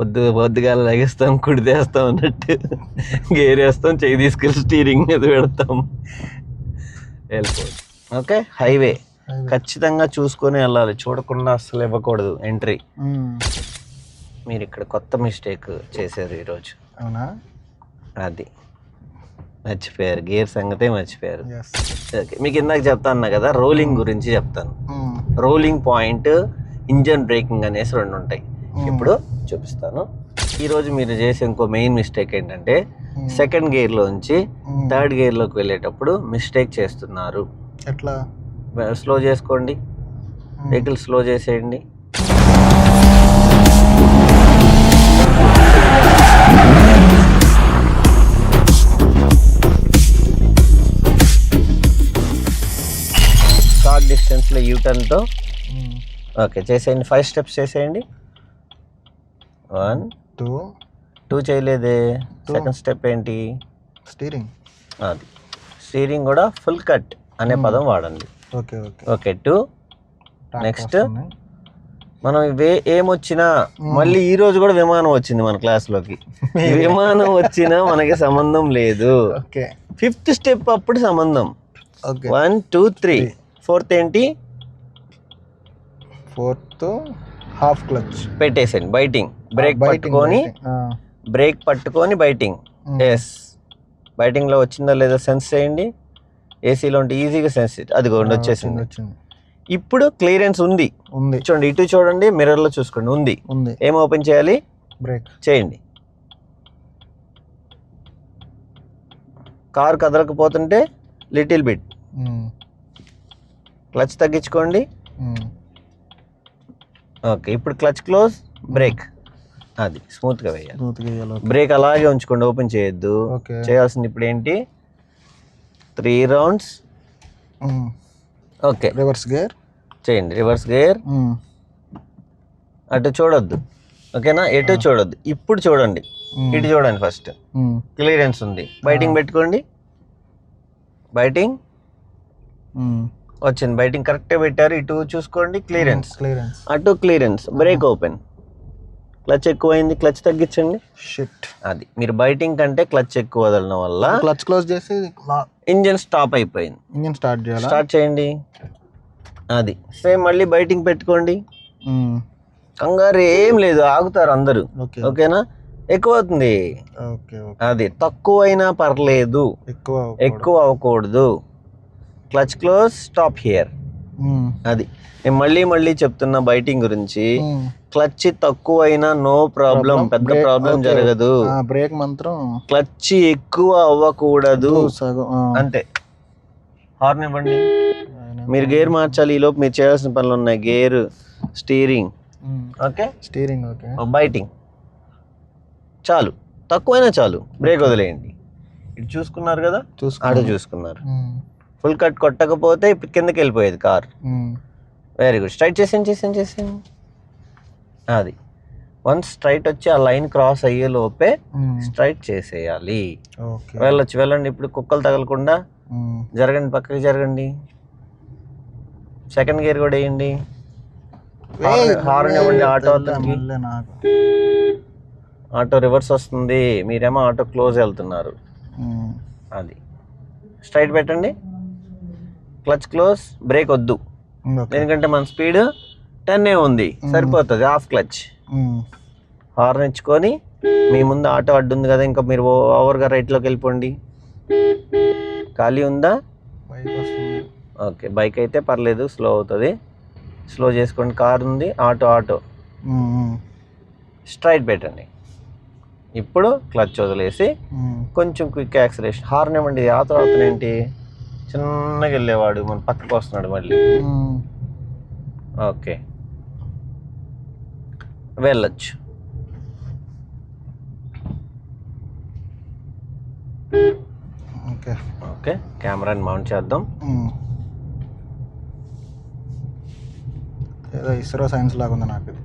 పొద్దు పొద్దుగాల లెగిస్తాం కుడితేస్తాం అన్నట్టు. గేర్ వేస్తాం చేయి తీసుకెళ్ళి స్టీరింగ్ మీద పెడతాం. వెళ్ళిపోదు. ఓకే? హైవే. ఖచ్చితంగా చూసుకొని వెళ్ళాలి. చూడకుండా అస్సలు ఇవ్వకూడదు ఎంట్రీ. మీరు ఇక్కడ కొత్త మిస్టేక్ చేశారు ఈరోజు. అవునా? అది. మర్చిపోయారు. గేర్ సంగతే మర్చిపోయారు. ఓకే. మీకు ఇందాక చెప్తాను కదా రోలింగ్ గురించి చెప్తాను. రోలింగ్ పాయింట్ ఇంజన్ బ్రేకింగ్ అనేసి రెండు ఉంటాయి. ఇప్పుడు చూపిస్తాను. ఈరోజు మీరు చేసే ఇంకో మెయిన్ మిస్టేక్ ఏంటంటే సెకండ్ గేర్లోంచి థర్డ్ గేర్లోకి వెళ్ళేటప్పుడు మిస్టేక్ చేస్తున్నారు. ఎట్లా? స్లో చేసుకోండి. వెహికల్ స్లో చేసేయండి. షార్ట్ డిస్టెన్స్లో యూటర్న్తో. ఓకే చేసేయండి. ఫైవ్ స్టెప్స్ చేసేయండి. వన్ టూ టూ చేయలేదే. సెకండ్ స్టెప్ ఏంటి? స్టీరింగ్. అది. స్టీరింగ్ కూడా ఫుల్ కట్ అనే పదం వాడండి. Okay okay. Okay two. Next మనం వే ఏమొచ్చినా మళ్ళీ ఈ రోజు కూడా విమానం వచ్చింది మన క్లాస్లోకి విమానం వచ్చినా మనకి సంబంధం లేదు. ఓకే. ఫిఫ్త్ స్టెప్ అప్పుడు సంబంధం. Okay. One two three fourth ఏంటి? Fourth half clutch. పెట్టేసేయండి బైటింగ్. బ్రేక్ పట్టుకొని బ్రేక్ పట్టుకొని బైటింగ్. ఎస్ బైటింగ్లో వచ్చిందా లేదా సెన్స్ చేయండి. ఏసీలో ఉంటే ఈజీగా సెన్స్ అదిగోండి వచ్చేసింది వచ్చింది ఇప్పుడు క్లియరెన్స్ ఉంది. ఉంది. చూడండి ఇటు చూడండి మిర్రర్లో చూసుకోండి ఉంది. ఉంది. ఏం ఓపెన్ చేయాలి? బ్రేక్. చేయండి. కార్ కదలకపోతుంటే లిటిల్ బిట్. క్లచ్ తగ్గించుకోండి. ఓకే ఇప్పుడు క్లచ్ క్లోజ్ బ్రేక్. అది స్మూత్గా వేయాలి. స్మూత్గా వేయాలి బ్రేక్ అలాగే ఉంచుకోండి ఓపెన్ చేయొద్దు. ఓకే. చేయాల్సింది ఇప్పుడు ఏంటి? Three rounds. Okay. Reverse gear. చేయండి రివర్స్ గేర్. అటు చూడొద్దు. ఓకేనా? ఎటు చూడొద్దు. ఇప్పుడు చూడండి. ఇటు చూడండి ఫస్ట్. క్లియరెన్స్ ఉంది. బైటింగ్ పెట్టుకోండి. బైటింగ్. వచ్చింది. బైటింగ్ కరెక్ట్గా పెట్టారు. ఇటు చూసుకోండి క్లియరెన్స్ క్లియరెన్స్ అటు క్లియరెన్స్ బ్రేక్ ఓపెన్ క్లచ్ ఎక్కువైంది. క్లచ్ తగ్గించండి. షిట్ అది. మీరు బైటింగ్ కంటే క్లచ్ ఎక్కువ వదలడం వల్ల క్లచ్ క్లోజ్ చేసి ఇంజన్ స్టాప్ అయిపోయింది. ఇంజిన్ స్టార్ట్ చేయాలా? స్టార్ట్ చేయండి. అది. సేమ్ మళ్ళీ బైటింగ్ పెట్టుకోండి. కంగారు ఏం లేదు. ఆగుతారు అందరూ. ఓకే ఓకేనా? ఎక్కువ అవుతుంది అది. తక్కువైనా పర్లేదు. ఎక్కువ ఎక్కువ అవ్వకూడదు. Clutch close stop here. అది. నేను మళ్ళీ మళ్ళీ చెప్తున్న బైటింగ్ గురించి. క్లచ్ తక్కువైనా నో ప్రాబ్లం పెద్ద ప్రాబ్లం. జరగదు. బ్రేక్ మంత్రం క్లచ్ ఎక్కువ అవ్వకూడదు. అంతే. హార్న్ ఇవ్వండి. మీరు గేర్ మార్చాలి ఈ లోపు మీరు చేయాల్సిన పనులు ఉన్నాయి. Gear steering. Okay? Steering okay. Biting. చాలు. తక్కువైనా చాలు. బ్రేక్ వదిలేయండి. ఇటు చూసుకున్నారు కదా? ఆడ చూసుకున్నారు. ఫుల్ కట్ కొట్టకపోతే ఇప్పుడు కిందకి వెళ్ళిపోయేది కార్. వెరీ గుడ్ స్ట్రైట్ చేసేయండి చేసేయండి చేసేయండి. అది. వన్స్ స్ట్రైట్ వచ్చి ఆ లైన్ క్రాస్ అయ్యే లోపే. స్ట్రైట్ చేసేయాలి. ఓకే. వెళ్ళొచ్చు వెళ్ళండి. ఇప్పుడు కుక్కలు తగలకుండా. జరగండి పక్కకి జరగండి. సెకండ్ గేర్ కూడా వేయండి. హార్న్ ఇవ్వండి ఆటో ఆటో రివర్స్ వస్తుంది. మీరేమో ఆటో క్లోజ్ వెళ్తున్నారు. అది. స్ట్రైట్ పెట్టండి. క్లచ్ క్లోజ్ బ్రేక్ వద్దు. ఎందుకంటే మన స్పీడ్ టెన్ ఏ ఉంది. సరిపోతుంది హాఫ్ క్లచ్. హార్న్ ఇచ్చుకొని మీ ముందు ఆటో అడ్డు ఉంది కదా ఇంకా మీరు ఓవర్గా రైట్లోకి వెళ్ళిపోండి. ఖాళీ ఉందా? ఓకే బైక్ అయితే పర్లేదు స్లో అవుతుంది. స్లో చేసుకోండి కార్ ఉంది ఆటో ఆటో. స్ట్రైట్ పెట్టండి ఇప్పుడు క్లచ్ వదిలేసి. కొంచెం క్విక్ యాక్సలేషన్. హార్న్ ఇవ్వండి ఆ తర్వాత ఏంటి? చిన్నగా వెళ్ళేవాడు మన పక్కకు వస్తున్నాడు మళ్ళీ. ఓకే. వెళ్ళొచ్చు. ఓకే. ఓకే కెమెరాని మౌంట్ చేద్దాం. ఏదో ఇస్రో సైన్స్ లాగా ఉంది నాకు ఇది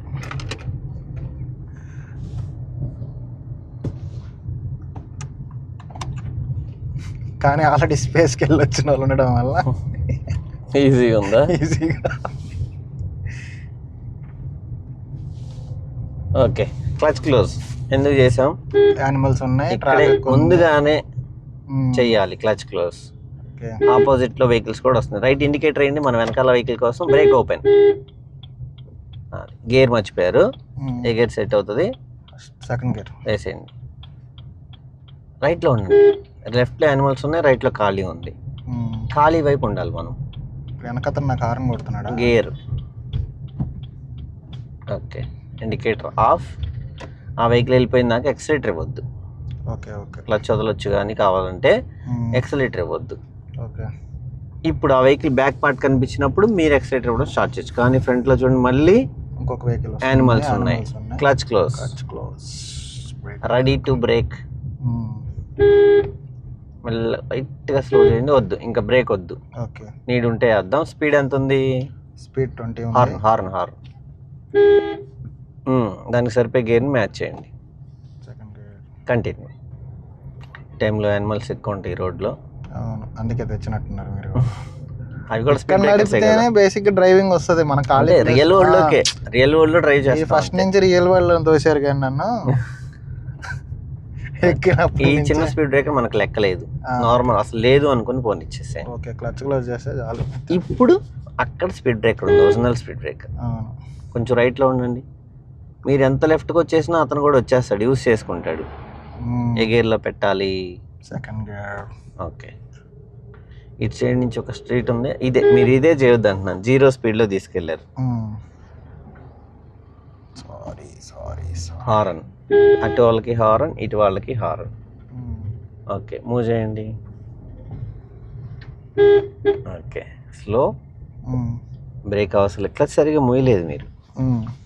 కానీ ఆల్రెడీ స్పేస్కి వెళ్ళి వచ్చిన వాళ్ళు ఉండడం వల్ల ఈజీగా ఉందా? ఈజీగా. ఓకే. క్లచ్ క్లోజ్ ఎందుకు చేసాం? యానిమల్స్ ఉన్నాయి ట్రాఫిక్ ముందుగానే చెయ్యాలి క్లచ్ క్లోజ్ ఆపోజిట్లో వెహికల్స్ కూడా వస్తుంది రైట్ ఇండికేటర్ అయింది మన వెనకాల వెహికల్ కోసం బ్రేక్ ఓపెన్ గేర్ మర్చిపోయారు. ఏ గేర్ సెట్ అవుతుంది? సెకండ్ గేర్ వేసేయండి. రైట్లో ఉండండి. లెఫ్ట్లో యానిమల్స్ ఉన్నాయి రైట్లో ఖాళీ ఉంది. ఖాళీ వైపు ఉండాలి మనం. వెనకతను నాకు హారం కొడుతున్నాడా? గేర్. ఓకే. Indicator off. ఆ వెహికల్ వెళ్ళిపోయిందాక ఎక్సలేటర్ ఇవ్వద్దు. Okay okay. క్లచ్ వదలొచ్చు కానీ కావాలంటే ఎక్సలేటర్ ఇవ్వద్దు. ఓకే. ఇప్పుడు ఆ వెహికల్ బ్యాక్ పార్ట్ కనిపించినప్పుడు మీరు ఎక్సలేటర్ ఇవ్వడం స్టార్ట్ చేయొచ్చు. కానీ ఫ్రంట్లో చూడండి మళ్ళీ ఇంకొక వెహికల్ యానిమల్స్ ఉన్నాయి. Clutch close. Clutch close. Ready to brake. మళ్ళీ లైట్గా స్లో చేయండి వద్దు. ఇంకా బ్రేక్ వద్దు. ఓకే. నీడ్ ఉంటే వేద్దాం. స్పీడ్ ఎంత ఉంది speed twenty horn horn horn. దానికి సరిపోయే గేర్ని మ్యాచ్ చేయండి. కంటిన్యూ టైంలో యానిమల్స్ ఎక్కువ ఉంటాయి రోడ్లో అవును. అందుకే తెచ్చినట్టున్నారు మీరు. అవి కూడా స్పీడ్ నడిపితేనే బేసిక్ డ్రైవింగ్ వస్తుంది మన ఖాళీ రియల్ వరల్డ్ లోకే. రియల్ వరల్డ్లో డ్రైవ్ ఫస్ట్ చేస్తాం నుంచి రియల్ వరల్డ్ తోసారు కానీ నన్ను. ఈ చిన్న స్పీడ్ బ్రేకర్ మనకు లెక్కలేదు. నార్మల్ అసలు లేదు అనుకుని ఫోన్ ఇచ్చేసాయి. ఓకే క్లచ్ క్లోజ్ చేస్తే చాలు. ఇప్పుడు అక్కడ స్పీడ్ బ్రేకర్ ఉంది ఒరిజినల్ స్పీడ్ బ్రేకర్. కొంచెం రైట్లో ఉండండి. మీరు ఎంత లెఫ్ట్కి వచ్చేసినా అతను కూడా వచ్చేస్తాడు యూస్ చేసుకుంటాడు. ఏ గేర్లో పెట్టాలి? Second gear okay. ఇటు సైడ్ నుంచి ఒక స్ట్రీట్ ఉంది. ఇదే మీరు ఇదే చేయొద్దు అంటున్నాను. జీరో స్పీడ్లో తీసుకెళ్ళారు. Sorry sorry sorry horn. అటు వాళ్ళకి హారన్ ఇటు వాళ్ళకి హారన్. ఓకే మూవ్ చేయండి. Okay slow. బ్రేక్ అవసరం ఇట్లా సరిగా మూయలేదు మీరు.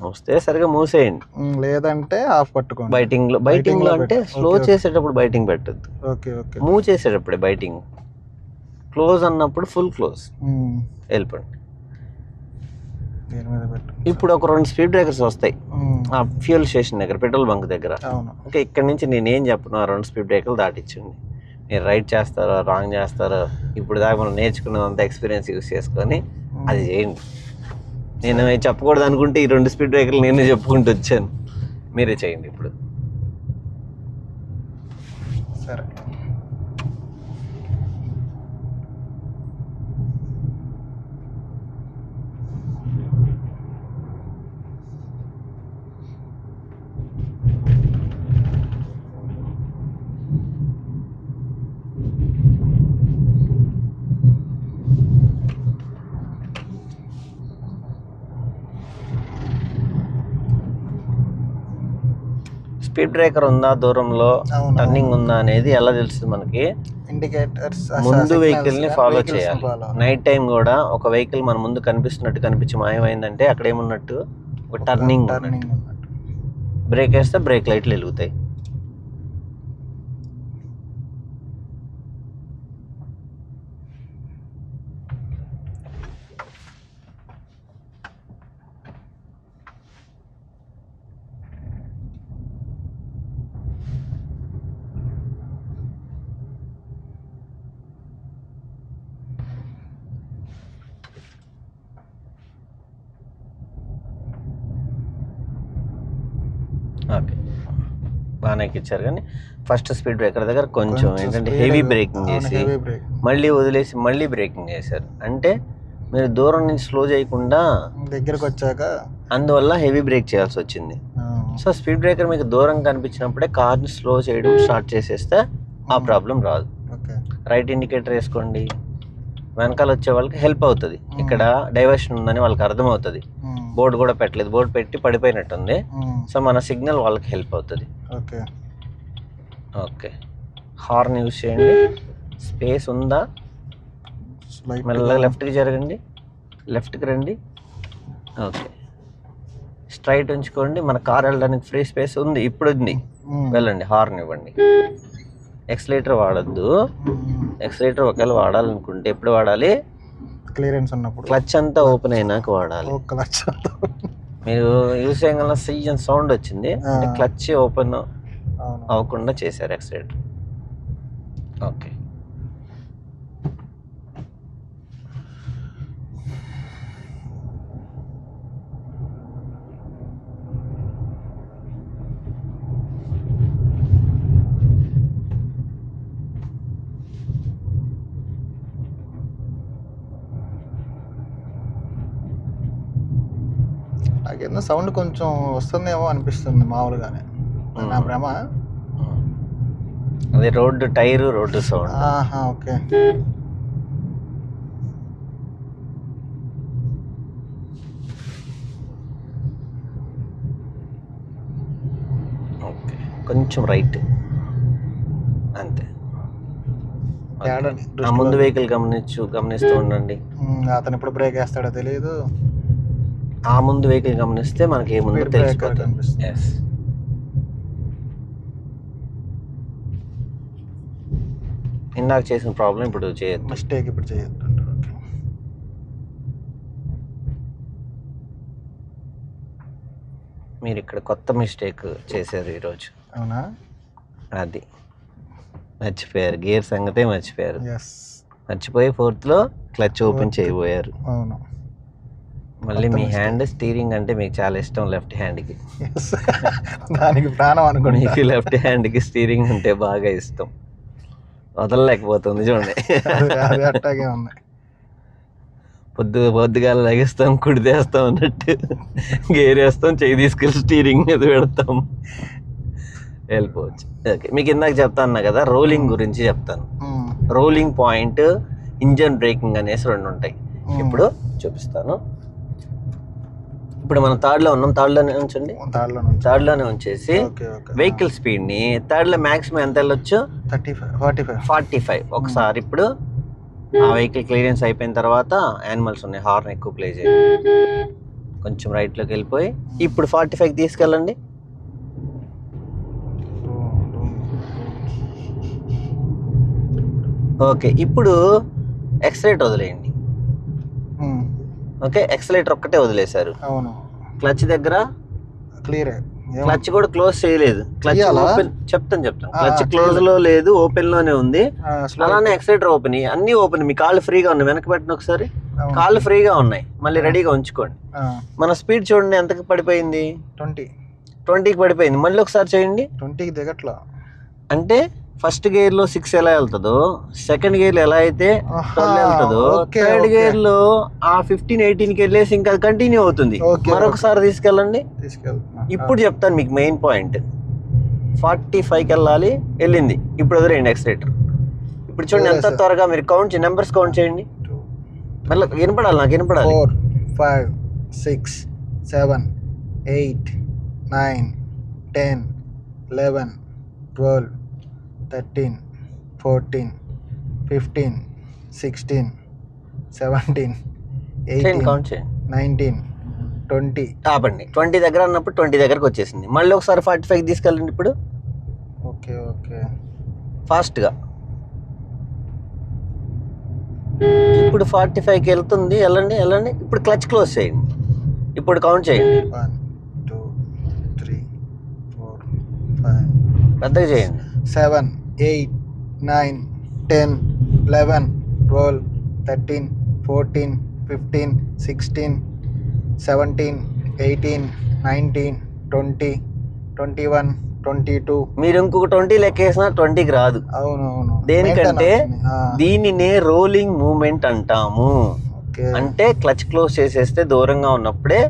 వస్తే సరిగా మూసేయండి. లేదంటే ఆఫ్ పట్టుకోండి. బైటింగ్లో బైటింగ్లో అంటే. స్లో. చేసేటప్పుడు బైటింగ్ పెట్టద్దు. ఓకే ఓకే మూవ్ చేసేటప్పుడే బైటింగ్. క్లోజ్ అన్నప్పుడు ఫుల్ క్లోజ్. వెళ్ళిపోండి. దీని మీద పెట్టు ఇప్పుడు ఒక రెండు స్పీడ్ బ్రేకర్స్ వస్తాయి. ఆ ఫ్యూల్ స్టేషన్ దగ్గర పెట్రోల్ బంక్ దగ్గర. అవును. ఓకే ఇక్కడ నుంచి నేను ఏం చెప్పను ఆ రెండు స్పీడ్ బ్రేకర్లు దాటించండి. మీరు రైట్ చేస్తారో రాంగ్ చేస్తారో ఇప్పుడు దాకా మనం నేర్చుకున్నదంతా ఎక్స్పీరియన్స్ యూస్ చేసుకొని అది చేయండి. నేను చెప్పకూడదు అనుకుంటే ఈ రెండు స్పీడ్ బ్రేకర్లు నేనే చెప్పుకుంటూ వచ్చాను. మీరే చేయండి ఇప్పుడు. సరే. స్పీడ్ బ్రేకర్ ఉందా దూరంలో. టర్నింగ్ ఉందా అనేది ఎలా తెలుస్తుంది మనకి? ఇండికేటర్స్ ముందు వెహికల్ని ఫాలో చేయాలి. నైట్ టైం కూడా ఒక వెహికల్ మన ముందు కనిపిస్తున్నట్టు కనిపించి మాయమైందంటే అక్కడ ఏమున్నట్టు? ఒక టర్నింగ్ బ్రేక్ వేస్తే బ్రేక్ లైట్లు వెలుగుతాయి ఓకే ఎక్కిచ్చారు కానీ ఫస్ట్ స్పీడ్ బ్రేకర్ దగ్గర కొంచెం ఏంటంటే హెవీ బ్రేకింగ్ చేసి మళ్ళీ వదిలేసి మళ్ళీ బ్రేకింగ్ చేశారు. అంటే మీరు దూరం నుంచి స్లో చేయకుండా దగ్గరకు వచ్చాక అందువల్ల హెవీ బ్రేక్ చేయాల్సి వచ్చింది. సో స్పీడ్ బ్రేకర్ మీకు దూరం కనిపించినప్పుడే కార్ని స్లో చేయడం స్టార్ట్ చేసేస్తే ఆ ప్రాబ్లం రాదు. ఓకే. రైట్ ఇండికేటర్ వేసుకోండి. వెనకాల వచ్చే వాళ్ళకి హెల్ప్ అవుతుంది. ఇక్కడ డైవర్షన్ ఉందని వాళ్ళకి అర్థమవుతుంది. బోర్డు కూడా పెట్టలేదు. బోర్డు పెట్టి పడిపోయినట్టుంది. సో మన సిగ్నల్ వాళ్ళకి హెల్ప్ అవుతుంది. ఓకే. ఓకే. హార్న్ యూస్ చేయండి. స్పేస్ ఉందా? మెల్లగా లెఫ్ట్కి జరగండి. లెఫ్ట్కి రండి. ఓకే. స్ట్రైట్ ఉంచుకోండి. మన కార్ వెళ్ళడానికి ఫ్రీ స్పేస్ ఉంది. ఇప్పుడు ఉంది. ఉమ్, వెళ్ళండి. హార్న్ ఇవ్వండి. ఎక్సలేటర్ వాడద్దు. ఎక్సలేటర్ ఒకవేళ వాడాలనుకుంటే ఎప్పుడు వాడాలి? క్లియరెన్స్ ఉన్నప్పుడు. క్లచ్ అంతా ఓపెన్ అయినాక వాడాలి. క్లచ్ మీరు యూస్ చేయగల సీజన్ సౌండ్ వచ్చింది. క్లచ్ ఓపెన్ అవ్వకుండా చేశారు యాక్సిడెంట్. ఓకే. సౌండ్ కొంచెం వస్తుందేమో అనిపిస్తుంది మామూలుగానే. నా భ్రమ. అదే రోడ్డు టైరు రోడ్డు సౌండ్. ఆహా ఓకే. ఓకే. కొంచెం రైట్. అంతే. ఆ ముందు వెహికల్ గమనించు గమనిస్తూ ఉండండి. అతను ఎప్పుడు బ్రేక్ వేస్తాడో తెలియదు ఆ ముందు వెహికల్ గమనిస్తే మనకి ఏముందో తెలిసిపోతుంది. కనిపిస్తుంది. ఇందాక చేసిన ప్రాబ్లం ఇప్పుడు చేయొద్దు. మిస్టేక్ ఇప్పుడు ఓకే. మీరు ఇక్కడ కొత్త మిస్టేక్ చేశారు ఈరోజు. అవునా? అది. మర్చిపోయారు. గేర్ సంగతే మర్చిపోయారు. మర్చిపోయి ఫోర్త్లో క్లచ్ ఓపెన్ చేయబోయారు. అవును. మళ్ళీ మీ. హ్యాండ్ స్టీరింగ్ అంటే మీకు చాలా ఇష్టం లెఫ్ట్ హ్యాండ్కి. దానికి ప్రాణం అనుకోండి మీకు లెఫ్ట్ హ్యాండ్కి స్టీరింగ్ అంటే బాగా ఇష్టం. వదలలేకపోతుంది చూడండి. అట్టాగే ఉంది. పొద్దు పొద్దుగాల లెగిస్తాం కుడితేస్తాం అన్నట్టు. గేర్ వేస్తాం చేయి తీసుకెళ్ళి స్టీరింగ్ మీద పెడతాం. వెళ్ళిపోవచ్చు. ఓకే మీకు ఇందాక చెప్తాను కదా రోలింగ్ గురించి చెప్తాను. రోలింగ్ పాయింట్ ఇంజన్ బ్రేకింగ్ అనేసి రెండు ఉంటాయి. ఇప్పుడు చూపిస్తాను. ఇప్పుడు మనం థర్డ్లో ఉన్నాం. థర్డ్లోనే ఉంచండి. దారిలో నుంచి. థర్డ్లోనే ఉంచేసి వెహికల్ స్పీడ్ని థర్డ్లో మ్యాక్సిమం ఎంత వెళ్ళొచ్చు? Thirty five forty five. Forty five. ఒకసారి ఇప్పుడు ఆ వెహికల్ క్లియరెన్స్ అయిపోయిన తర్వాత యానిమల్స్ ఉన్నాయి. హార్న్ ఎక్కువ ప్లే చేయండి. కొంచెం రైట్లోకి వెళ్ళిపోయి ఇప్పుడు ఫార్టీ ఫైవ్ తీసుకెళ్ళండి. ఓకే ఇప్పుడు ఎక్సలేటర్ వదిలేయండి. ఓకే ఎక్సలేటర్ ఒక్కటే వదిలేశారు. అవును. క్లచ్ దగ్గర? క్లియరే. క్లచ్ కూడా క్లోజ్ చేయలేదు. క్లచ్? ఓపెన్ చెప్తాను చెప్తాను. Clutch close. లో లేదు ఓపెన్లోనే ఉంది అలానే ఎక్సలేటర్ ఓపెన్ అన్ని ఓపెన్. మీ కాళ్ళు ఫ్రీగా ఉన్నాయి. వెనక పెట్టిన ఒకసారి. కాళ్ళు ఫ్రీగా ఉన్నాయి. మళ్ళీ రెడీగా ఉంచుకోండి. మన స్పీడ్ చూడండి ఎంతకి పడిపోయింది? ట్వంటీ. ట్వంటీకి పడిపోయింది. మళ్ళీ ఒకసారి చేయండి. ట్వంటీకి దిగట్లా. అంటే ఫస్ట్ గేర్లో సిక్స్ ఎలా వెళ్తుందో సెకండ్ గేర్లో ఎలా అయితే ట్వెల్వ్ వెళ్తుందో థర్డ్. గేర్లో ఆ ఫిఫ్టీన్ ఎయిటీన్కి వెళ్ళేసి ఇంకా కంటిన్యూ అవుతుంది. మరొకసారి తీసుకెళ్ళండి. ఇప్పుడు చెప్తాను మీకు మెయిన్ పాయింట్. ఫార్టీ ఫైవ్కి వెళ్ళాలి వెళ్ళింది. ఇప్పుడు వదిలేయండి ఎక్సలేటర్. ఇప్పుడు చూడండి ఎంత. త్వరగా మీరు కౌంట్ నెంబర్స్ కౌంట్ చేయండి. మళ్ళీ వినపడాలి నాకు వినపడాలి. Four five six seven eight nine ten eleven twelve thirteen fourteen fifteen sixteen seventeen eighteen count చేయండి నైన్టీన్ ట్వంటీ ఆపండి. ట్వంటీ దగ్గర అన్నప్పుడు ట్వంటీ దగ్గరకు వచ్చేసింది. మళ్ళీ ఒకసారి ఫార్టీ ఫైవ్ తీసుకెళ్ళండి ఇప్పుడు. Okay okay. ఫాస్ట్గా. ఇప్పుడు ఫార్టీ ఫైవ్కి వెళ్తుంది. వెళ్ళండి వెళ్ళండి. ఇప్పుడు క్లచ్ క్లోజ్ చేయండి. ఇప్పుడు కౌంట్ చేయండి. One two three four five పెద్దగా చేయండి. Seven eight nine ten eleven twelve thirteen fourteen fifteen sixteen seventeen eighteen nineteen twenty twenty one twenty two మీరు ఇంకొక ట్వంటీ లెక్కేసినా ట్వంటీకి రాదు. అవును అవును దేనికంటే దీనినే రోలింగ్ మూమెంట్ అంటాము. అంటే క్లచ్ క్లోజ్ చేసేస్తే దూరంగా ఉన్నప్పుడే.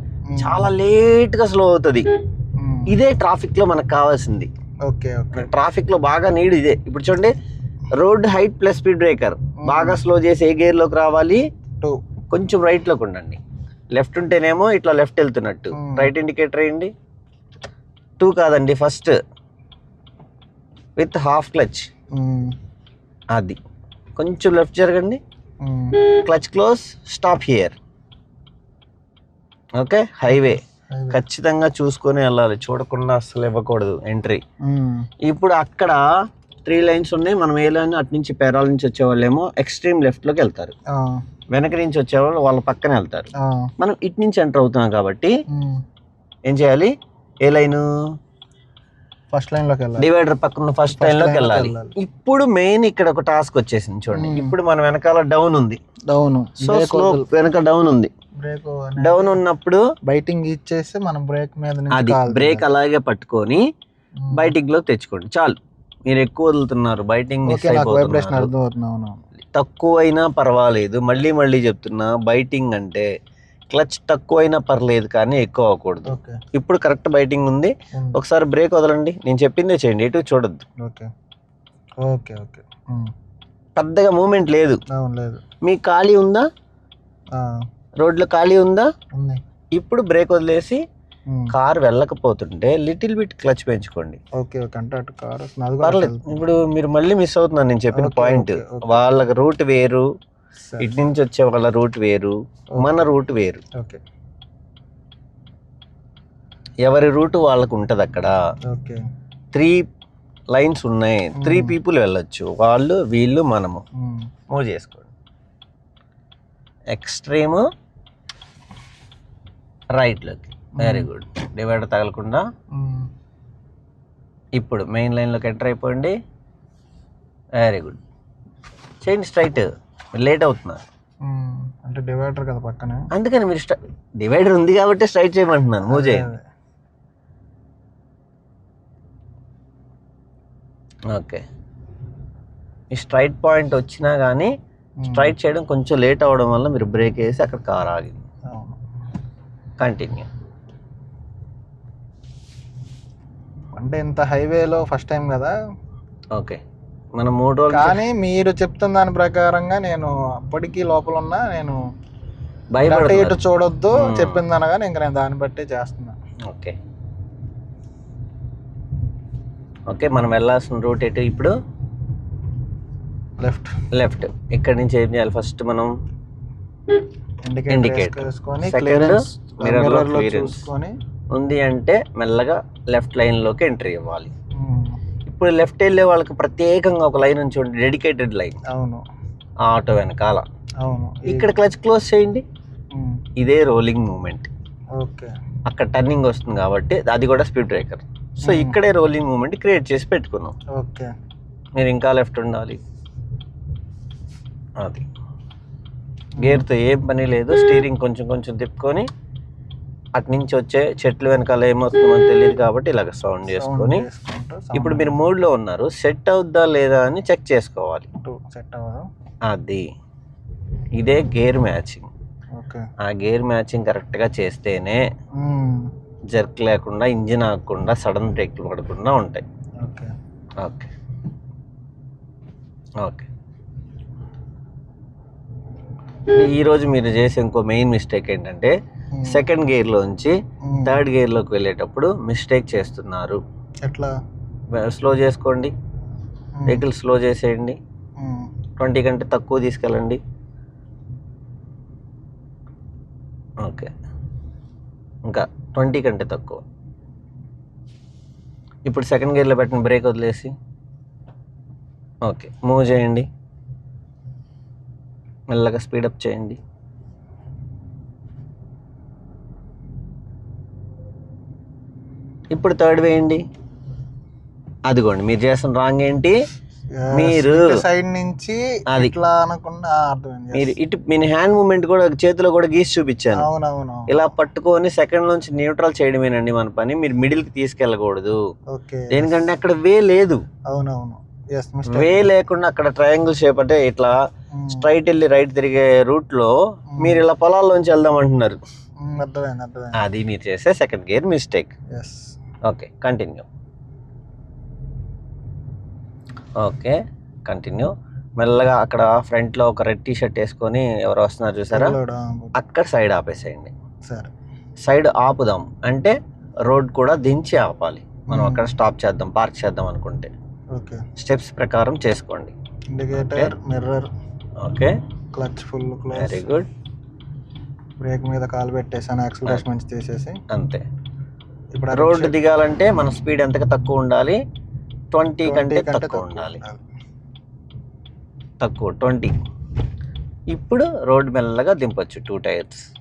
చాలా లేట్గా స్లో అవుతుంది. ఇదే ట్రాఫిక్లో మనకు కావాల్సింది. Okay okay. ట్రాఫిక్లో బాగా నీడ్ ఇదే. ఇప్పుడు చూడండి road height plus speed breaker బాగా స్లో చేసి ఏ గేర్లోకి రావాలి? టూ కొంచెం రైట్లోకి ఉండండి. లెఫ్ట్ ఉంటేనేమో ఇట్లా లెఫ్ట్ వెళ్తున్నట్టు. Hmm. రైట్ ఇండికేటర్ వేయండి. టూ కాదండి ఫస్ట్ విత్ హాఫ్ క్లచ్ అది. కొంచెం లెఫ్ట్ జరగండి. Clutch close stop here okay highway ఖచ్చితంగా చూసుకొని వెళ్ళాలి. చూడకుండా అస్సలు ఇవ్వకూడదు ఎంట్రీ. ఇప్పుడు అక్కడ త్రీ లైన్స్ ఉన్నాయి. మనం ఏ లైన్ అటు నుంచి పేరాల నుంచి వచ్చే వాళ్ళేమో ఎక్స్ట్రీమ్ లెఫ్ట్లోకి వెళ్తారు. వెనక నుంచి వచ్చేవాళ్ళు వాళ్ళ పక్కన వెళ్తారు. మనం ఇటు నుంచి ఎంటర్ అవుతున్నాం కాబట్టి ఏం చేయాలి? ఏ లైన్? ఫస్ట్ లైన్లోకి వెళ్ళాలి. డివైడర్ పక్కన ఫస్ట్ లైన్లోకి లోకి వెళ్ళాలి. ఇప్పుడు మెయిన్ ఇక్కడ ఒక టాస్క్ వచ్చేసింది చూడండి. ఇప్పుడు మన వెనకాల డౌన్ ఉంది. డౌన్. సో వెనక డౌన్ ఉంది. బ్రేక్ డౌన్ ఉన్నప్పుడు బయటింగ్ ఇచ్చేస్తే మనం బ్రేక్ మీద అది బ్రేక్. అలాగే పట్టుకొని మ్మ్. బయటింగ్లోకి తెచ్చుకోండి. చాలు. మీరు ఎక్కువ వదులుతున్నారు బయటింగ్ మిస్ ఓకే నాకు వైబ్రేషన్ అయిపోతున్నారు. అర్థం అవుతుంది అవును తక్కువ అయినా పర్వాలేదు. మళ్ళీ మళ్ళీ చెప్తున్నా బైటింగ్ అంటే క్లచ్ తక్కువ అయినా పర్లేదు కానీ ఎక్కువ అవ్వకూడదు. ఇప్పుడు కరెక్ట్ బైటింగ్ ఉంది. ఒకసారి బ్రేక్ వదలండి. నేను చెప్పిందే చేయండి. ఎటు చూడొద్దు. ఓకే. Okay okay. పెద్దగా మూమెంట్ లేదు. లేదు. మీ ఖాళీ ఉందా? రోడ్లో ఖాళీ ఉందా? ఇప్పుడు బ్రేక్ వదిలేసి. కార్ వెళ్ళకపోతుంటే లిటిల్ బిట్ క్లచ్ పెంచుకోండి. ఓకే ఓకే అంటే అటు కార్ వస్తుంది. అది కూడా పర్లేదు. ఇప్పుడు మీరు మళ్ళీ మిస్ అవుతున్నారు నేను చెప్పిన పాయింట్. వాళ్ళ రూట్ వేరు. ఇటు నుంచి వచ్చే వాళ్ళ రూట్ వేరు. మన రూట్ వేరు. ఓకే. ఎవరి రూట్ వాళ్ళకు ఉంటుంది అక్కడ. ఓకే. త్రీ లైన్స్ ఉన్నాయి. త్రీ. పీపుల్ వెళ్ళొచ్చు. వాళ్ళు వీళ్ళు మనము. మూవ్ చేసుకోండి. ఎక్స్ట్రీమ్ రైట్లోకి వెరీ గుడ్ డివైడర్ తగలకుండా ఉమ్. ఇప్పుడు మెయిన్ లైన్లోకి ఎంటర్ అయిపోండి. వెరీ గుడ్ చేయండి స్ట్రైట్ లేట్ అవుతున్నారు. అంటే డివైడర్ కదా పక్కనే. అందుకని మీరు డివైడర్ ఉంది కాబట్టి స్ట్రైట్ చేయమంటున్నాను. మూవ్ చేయండి. ఓకే ఈ స్ట్రైట్ పాయింట్ వచ్చినా కానీ. స్ట్రైట్ చేయడం కొంచెం లేట్ అవ్వడం వల్ల మీరు బ్రేక్ వేసి అక్కడ కార్ ఆగింది. కంటిన్యూ అంటే ఇంత హైవేలో ఫస్ట్ టైం కదా? ఓకే మనం మూడు రోజులు కానీ మీరు చెప్తున్న దాని ప్రకారంగా నేను అప్పటికి లోపల ఉన్నా నేను అటు ఇటు చూడొద్దు ఉమ్. చెప్పింది అనగా ఇంకా నేను దాన్ని బట్టి చేస్తున్నా. ఓకే ఓకే మనం వెళ్ళాల్సిన రూట్ ఎటు ఇప్పుడు? లెఫ్ట్ లెఫ్ట్ ఇక్కడ నుంచి ఏం చేయాలి? ఫస్ట్ మనం Second, క్లియరెన్స్ మిర్రర్లో. చూసుకొని. ఉంది అంటే మెల్లగా లెఫ్ట్ లైన్లోకి ఎంట్రీ ఇవ్వాలి. ఉమ్. ఇప్పుడు లెఫ్ట్ వెళ్ళే వాళ్ళకి ప్రత్యేకంగా ఒక లైన్ ఉంచుకోండి డెడికేటెడ్ లైన్ అవును. ఆ ఆటో వెనకాల. అవును. ఇక్కడ క్లచ్ క్లోజ్ చేయండి. ఉమ్. ఇదే రోలింగ్ మూమెంట్ ఓకే. అక్కడ టర్నింగ్ వస్తుంది కాబట్టి అది కూడా స్పీడ్ బ్రేకర్ సో Hmm. ఇక్కడే రోలింగ్ మూమెంట్ క్రియేట్ చేసి పెట్టుకున్నాం. ఓకే. మీరు ఇంకా లెఫ్ట్ ఉండాలి. అది. గేర్తో ఏం పని లేదు. స్టీరింగ్ కొంచెం కొంచెం తిప్పుకొని అటు నుంచి వచ్చే చెట్లు వెనకాల ఏమొస్తుందో తెలియదు కాబట్టి ఇలాగ సౌండ్ చేసుకొని ఇప్పుడు మీరు మూడ్లో ఉన్నారు. సెట్ అవుద్దా లేదా అని చెక్ చేసుకోవాలి. సెట్ అది. ఇదే గేర్ మ్యాచింగ్. ఓకే. ఆ గేర్ మ్యాచింగ్ కరెక్ట్గా చేస్తేనే. జర్క్ లేకుండా ఇంజిన్ ఆగకుండా సడన్ బ్రేక్లు పడకుండా ఉంటాయి. ఓకే. ఓకే. ఓకే. ఈరోజు మీరు చేసే ఇంకో మెయిన్ మిస్టేక్ ఏంటంటే. సెకండ్ గేర్లోంచి. థర్డ్ గేర్లోకి వెళ్ళేటప్పుడు మిస్టేక్ చేస్తున్నారు. ఎట్లా? స్లో చేసుకోండి. వెహికల్ స్లో చేసేయండి. ఉమ్. ట్వంటీ కంటే తక్కువ తీసుకెళ్ళండి. ఓకే. ఇంకా ట్వంటీ కంటే తక్కువ. ఇప్పుడు సెకండ్ గేర్లో పెట్టిన బ్రేక్ వదిలేసి. ఓకే. మూవ్ చేయండి. మెల్లగా స్పీడప్ చేయండి. ఇప్పుడు థర్డ్ వేయండి. అదిగోండి మీరు చేస్తున్న రాంగ్ ఏంటి. మీరు- సైడ్ నుంచి అది. ఇట్లా అనకుండా అర్థమైంది. మీరు ఇటు మీ హ్యాండ్ మూమెంట్ కూడా చేతిలో కూడా గీసి చూపించాను. అవునవును ఇలా పట్టుకొని సెకండ్ నుంచి న్యూట్రల్ చేయడమేనండి మన పని. మీరు మిడిల్కి తీసుకెళ్ళకూడదు. ఓకే దేనికంటే అక్కడ వే లేదు. అవునవును. వే లేకుండా అక్కడ ట్రయాంగిల్ షేప్ అంటే ఇట్లా స్ట్రైట్ వెళ్ళి రైట్ తిరిగే రూట్లో మీరు ఇలా పొలాల్లోంచి వెళ్దాం అంటున్నారు. అర్థమైంది అది మీరు చేసే second gear mistake yes okay continue okay continue మెల్లగా అక్కడ ఫ్రంట్లో ఒక రెడ్ టీ షర్ట్ వేసుకొని ఎవరు వస్తున్నారు చూసారా? అక్కడ సైడ్ ఆపేసేయండి. సరే. సైడ్ ఆపుదాం. అంటే రోడ్ కూడా దించి ఆపాలి. మనం Hmm. అక్కడ స్టాప్ చేద్దాం పార్క్ చేద్దాం అనుకుంటే. స్టెప్స్ ప్రకారం చేసుకోండి. Indicator mirror okay. Clutch full very good. Brake మీద కాలు పెట్టేసాను యాక్సిలరేషన్ మంచి తీసేసి. అంతే. ఇప్పుడు రోడ్డు దిగాలంటే మన స్పీడ్ ఎంతగా తక్కువ ఉండాలి? ట్వంటీ 20 కంటే తక్కువ ఉండాలి. తక్కువ ట్వంటీ. ఇప్పుడు రోడ్ మెల్లగా దింపొచ్చు టూ టైర్స్.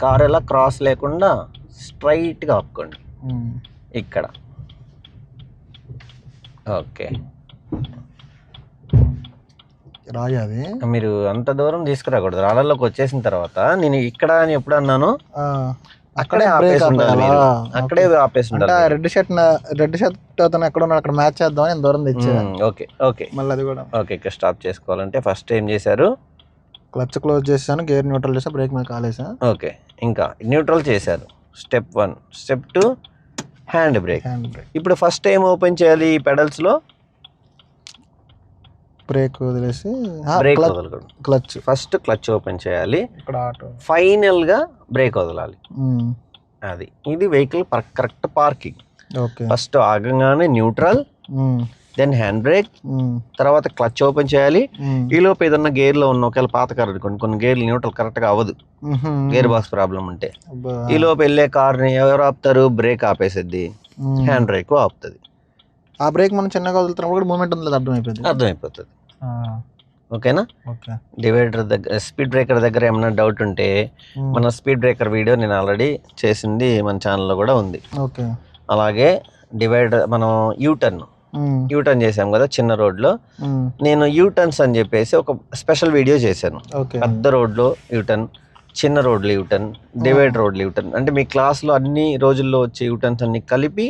కార్ ఎలా క్రాస్ లేకుండా స్ట్రైట్గా ఆపుకోండి. ఇక్కడ. ఓకే. రాయి అది మీరు అంత దూరం తీసుకురాకూడదు. రాళ్ళలోకి వచ్చేసిన తర్వాత నేను ఇక్కడ అని ఎప్పుడు అన్నాను? అక్కడే ఆపేసి ఉండాలి? మీరు. అక్కడే ఆపేసి అంటే ఉండాలి రెడ్ షర్ట్ రెడ్ షర్ట్ అతను ఎక్కడ ఉన్నాడు అక్కడ మ్యాచ్ చేద్దాం నేను దూరం తెచ్చా మ్మ్, ఓకే ఓకే. మళ్ళీ అది కూడా. ఓకే ఇక్కడ స్టాప్ చేసుకోవాలంటే ఫస్ట్ ఏం చేశారు? క్లచ్ క్లోజ్ చేశాను గేర్ న్యూట్రల్ చేసా బ్రేక్ మీద కాలేసా? ఓకే ఇంకా న్యూట్రల్ చేశారు. Step one step two hand brake hand brake ఇప్పుడు ఫస్ట్ టైం ఓపెన్ చేయాలి ఈ పెడల్స్లో బ్రేక్ వదిలేసి బ్రేక్ క్లచ్ వదలకూడదు. క్లచ్ ఫస్ట్ క్లచ్ ఓపెన్ చేయాలి. ఇక్కడ ఆటో. ఫైనల్గా బ్రేక్ వదలాలి. అది. ఇది vehicle correct parking okay first ఆగంగానే neutral then hand brake తర్వాత క్లచ్ ఓపెన్ చేయాలి. ఈ లోపు ఏదన్నా గేర్లో ఉన్న ఒకవేళ పాత కార్ అనుకోండి కొన్ని గేర్లు న్యూట్రల్ కరెక్ట్గా అవ్వదు. గేర్ బాక్స్ ప్రాబ్లం ఉంటే. ఈ లోపు వెళ్ళే కార్ని ఎవరు ఆపుతారు? బ్రేక్ ఆపేసిద్ది. హ్యాండ్ బ్రేక్ ఆపుతుంది. ఆ బ్రేక్ మనం చిన్నగా వదులుతున్నప్పుడు కూడా మూమెంట్ ఉంది అర్థం అయిపోయింది అర్థమైపోతుంది ఓకేనా? ఓకే. డివైడర్ దగ్గర స్పీడ్ బ్రేకర్ దగ్గర ఏమైనా డౌట్ ఉంటే మన స్పీడ్ బ్రేకర్ వీడియో నేను ఆల్రెడీ చేసింది మన ఛానల్లో కూడా ఉంది. ఓకే. అలాగే డివైడర్ మనం యూటర్న్ యూటర్న్ చేసాం కదా చిన్న రోడ్లో. నేను యూటర్న్స్ అని చెప్పేసి ఒక స్పెషల్ వీడియో చేశాను. పెద్ద రోడ్లో యూటర్న్ చిన్న రోడ్లు యూటర్న్ డివైడ్ రోడ్లు యూటర్న్. అంటే మీ క్లాస్లో అన్ని రోజుల్లో వచ్చే యూటర్న్స్ అన్ని కలిపి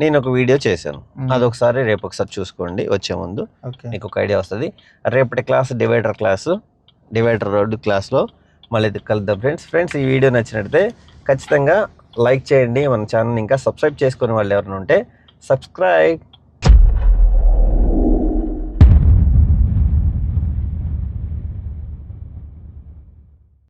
నేను ఒక వీడియో చేశాను. అదొకసారి రేపు ఒకసారి చూసుకోండి వచ్చే ముందు మీకు ఒక ఐడియా వస్తుంది. రేపటి class divider class divider road క్లాస్లో మళ్ళీ కలుద్దాం ఫ్రెండ్స్. ఫ్రెండ్స్ ఈ వీడియో నచ్చినట్లయితే ఖచ్చితంగా లైక్ చేయండి. మన ఛానల్ ఇంకా సబ్స్క్రైబ్ చేసుకునే వాళ్ళు ఎవరైనా ఉంటే సబ్స్క్రైబ్.